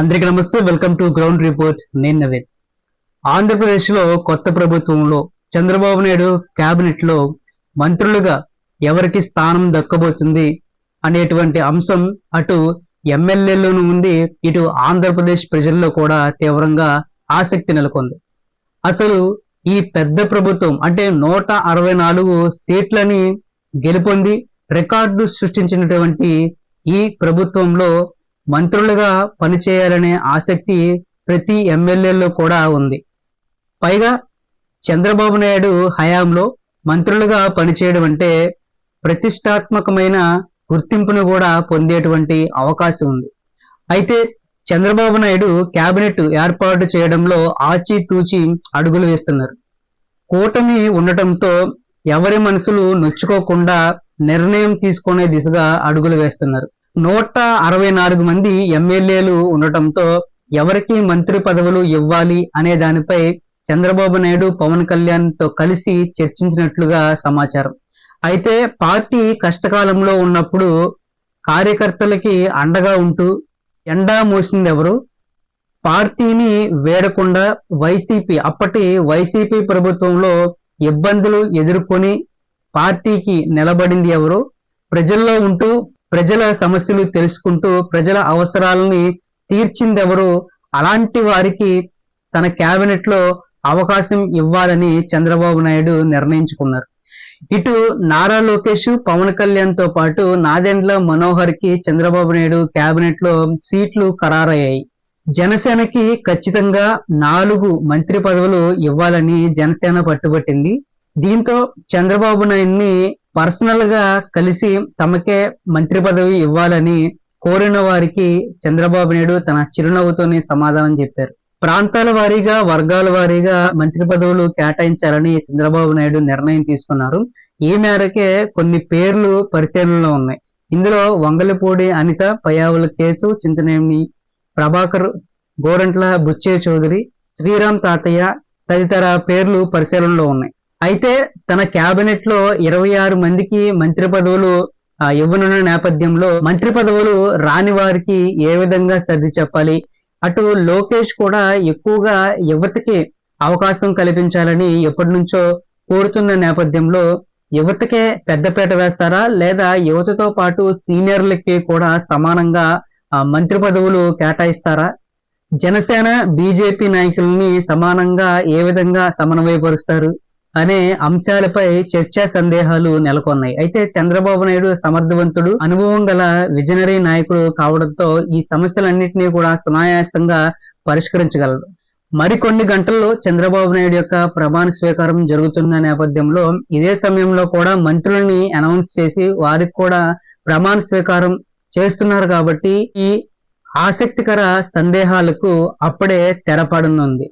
అందరికీ నమస్తే welcome to ground report. నేను నవీన్. ఆంధ్రప్రదేశ్లో కొత్త ప్రభుత్వంలో చంద్రబాబు నాయుడు కేబినెట్లో మంత్రులుగా ఎవరికి స్థానం దక్కబోతుంది అనేటువంటి అంశం అటు ఎమ్మెల్యేలోనూ ఉంది ఇటు ఆంధ్రప్రదేశ్ ప్రజల్లో కూడా తీవ్రంగా ఆసక్తి నెలకొంది. అసలు ఈ పెద్ద ప్రభుత్వం అంటే నూట అరవై నాలుగు సీట్లని గెలుపొంది రికార్డు సృష్టించినటువంటి ఈ ప్రభుత్వంలో మంత్రులుగా పనిచేయాలనే ఆసక్తి ప్రతి ఎమ్మెల్యేలో కూడా ఉంది. పైగా చంద్రబాబు నాయుడు హయాంలో మంత్రులుగా పనిచేయడం అంటే ప్రతిష్టాత్మకమైన గుర్తింపును కూడా పొందేటువంటి అవకాశం ఉంది. అయితే చంద్రబాబు నాయుడు కేబినెట్ ఏర్పాటు చేయడంలో ఆచితూచి అడుగులు వేస్తున్నారు. కూటమి ఉండటంతో ఎవరి మనసులు నొచ్చుకోకుండా నిర్ణయం తీసుకునే దిశగా అడుగులు వేస్తున్నారు. నూట అరవై నాలుగు మంది ఎమ్మెల్యేలు ఉండటంతో ఎవరికి మంత్రి పదవులు ఇవ్వాలి అనే దానిపై చంద్రబాబు నాయుడు పవన్ కళ్యాణ్తో కలిసి చర్చించినట్లుగా సమాచారం. అయితే పార్టీ కష్టకాలంలో ఉన్నప్పుడు కార్యకర్తలకి అండగా ఉంటూ ఎండా మోసింది ఎవరు పార్టీని వేడకుండా వైసీపీ అప్పటి వైసీపీ ప్రభుత్వంలో ఇబ్బందులు ఎదుర్కొని పార్టీకి నిలబడింది ఎవరు? ప్రజల్లో ఉంటూ ప్రజల సమస్యలు తెలుసుకుంటూ ప్రజల అవసరాలని తీర్చిందెవరు అలాంటి వారికి తన కేబినెట్లో అవకాశం ఇవ్వాలని చంద్రబాబు నాయుడు నిర్ణయించుకున్నారు. ఇటు నారా లోకేష్ పవన్ కళ్యాణ్తో పాటు నాదెండ్ల మనోహర్కి చంద్రబాబు నాయుడు కేబినెట్లో సీట్లు ఖరారయ్యాయి. జనసేనకి ఖచ్చితంగా నాలుగు మంత్రి పదవులు ఇవ్వాలని జనసేన పట్టుబట్టింది. దీంతో చంద్రబాబు నాయుడిని పర్సనల్గా కలిసి తమకే మంత్రి పదవి ఇవ్వాలని కోరిన వారికి చంద్రబాబు నాయుడు తన చిరునవ్వుతోనే సమాధానం చెప్పారు. ప్రాంతాల వారీగా వర్గాల వారీగా మంత్రి పదవులు కేటాయించాలని చంద్రబాబు నాయుడు నిర్ణయం తీసుకున్నారు. ఈ మేరకే కొన్ని పేర్లు పరిశీలనలో ఉన్నాయి. ఇందులో వంగలపూడి అనిత పయావుల కేసు చింతనేమి ప్రభాకర్ గోరంట్ల బుచ్చే చౌదరి శ్రీరామ్ తాతయ్య తదితర పేర్లు పరిశీలనలో ఉన్నాయి. అయితే తన కేబినెట్లో ఇరవై ఆరు మందికి మంత్రి పదవులు ఇవ్వనున్న నేపథ్యంలో మంత్రి పదవులు రాని వారికి ఏ విధంగా సర్ది చెప్పాలి? అటు లోకేష్ కూడా ఎక్కువగా యువతకి అవకాశం కల్పించాలని ఎప్పటి నుంచో కోరుతున్న నేపథ్యంలో యువతకే పెద్దపేట వేస్తారా? లేదా యువతతో పాటు సీనియర్లకి కూడా సమానంగా మంత్రి పదవులు కేటాయిస్తారా? జనసేన బీజేపీ నాయకుల్ని సమానంగా ఏ విధంగా సమన్వయపరుస్తారు? అనే అంశాలపై చర్చా సందేహాలు నెలకొన్నాయి. అయితే చంద్రబాబు నాయుడు సమర్థవంతుడు అనుభవం గల విజనరీ నాయకుడు కావడంతో ఈ సమస్యలన్నింటినీ కూడా సునాయాసంగా పరిష్కరించగలడు. మరికొన్ని గంటల్లో చంద్రబాబు నాయుడు యొక్క ప్రమాణ స్వీకారం జరుగుతున్న నేపథ్యంలో ఇదే సమయంలో కూడా మంత్రులని అనౌన్స్ చేసి వారికి కూడా ప్రమాణ స్వీకారం చేస్తున్నారు కాబట్టి ఈ ఆసక్తికర సందేహాలకు అప్పుడే తెరపడనుంది.